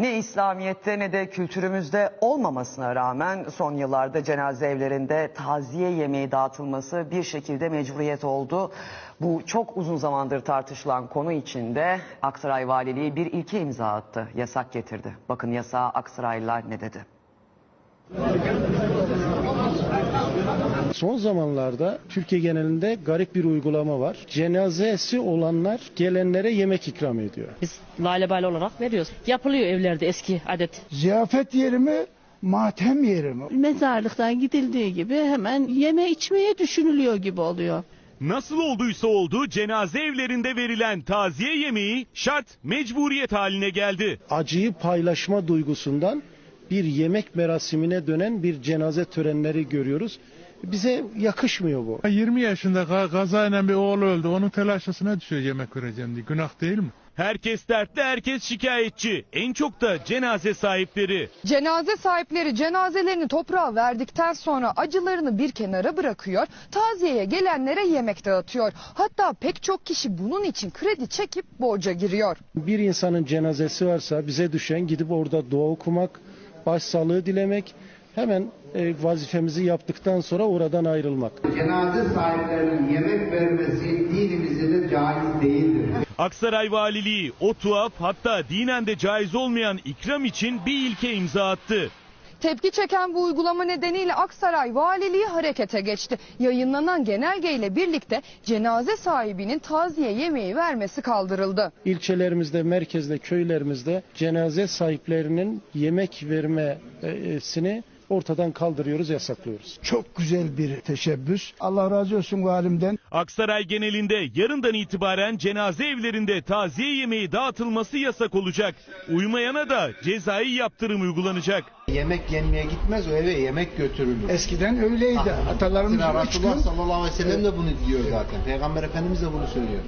Ne İslamiyet'te ne de kültürümüzde olmamasına rağmen son yıllarda cenaze evlerinde taziye yemeği dağıtılması bir şekilde mecburiyet oldu. Bu çok uzun zamandır tartışılan konu içinde Aksaray Valiliği bir ilke imza attı, yasak getirdi. Bakın yasağa Aksaraylılar ne dedi? Son zamanlarda Türkiye genelinde garip bir uygulama var. Cenazesi olanlar gelenlere yemek ikram ediyor. Biz lalebali olarak veriyoruz. Yapılıyor evlerde eski adet. Ziyafet yeri mi, matem yeri mi? mezarlıktan gidildiği gibi hemen yeme içmeye düşünülüyor gibi oluyor. Nasıl olduysa oldu cenaze evlerinde verilen taziye yemeği şart mecburiyet haline geldi. Acıyı paylaşma duygusundan bir yemek merasimine dönen bir cenaze törenleri görüyoruz. Bize yakışmıyor bu. 20 yaşında kazayla bir oğlu öldü. Onun telaşesine düşüyor yemek vereceğim diye. Günah değil mi? Herkes dertli, herkes şikayetçi. En çok da cenaze sahipleri. Cenaze sahipleri cenazelerini toprağa verdikten sonra acılarını bir kenara bırakıyor, taziyeye gelenlere yemek dağıtıyor. Hatta pek çok kişi bunun için kredi çekip borca giriyor. Bir insanın cenazesi varsa bize düşen gidip orada dua okumak, başsağlığı dilemek, hemen e, vazifemizi yaptıktan sonra oradan ayrılmak. cenaze sahiplerinin yemek vermesi dinimizde de caiz değildir. Aksaray Valiliği o tuhaf hatta dinen de caiz olmayan ikram için bir ilke imza attı. Tepki çeken bu uygulama nedeniyle Aksaray Valiliği harekete geçti. Yayınlanan genelgeyle birlikte cenaze sahibinin taziye yemeği vermesi kaldırıldı. İlçelerimizde, merkezde, köylerimizde cenaze sahiplerinin yemek vermesini ortadan kaldırıyoruz, yasaklıyoruz. Çok güzel bir teşebbüs. Allah razı olsun valimden. Aksaray genelinde yarından itibaren cenaze evlerinde taziye yemeği dağıtılması yasak olacak. Uymayana da cezai yaptırım uygulanacak. Yemek yenmeye gitmez o eve yemek götürülür. Eskiden öyleydi. Atalarımız Resulullah sallallahu aleyhi ve sellem de bunu diyor zaten. Peygamber Efendimiz de bunu söylüyor.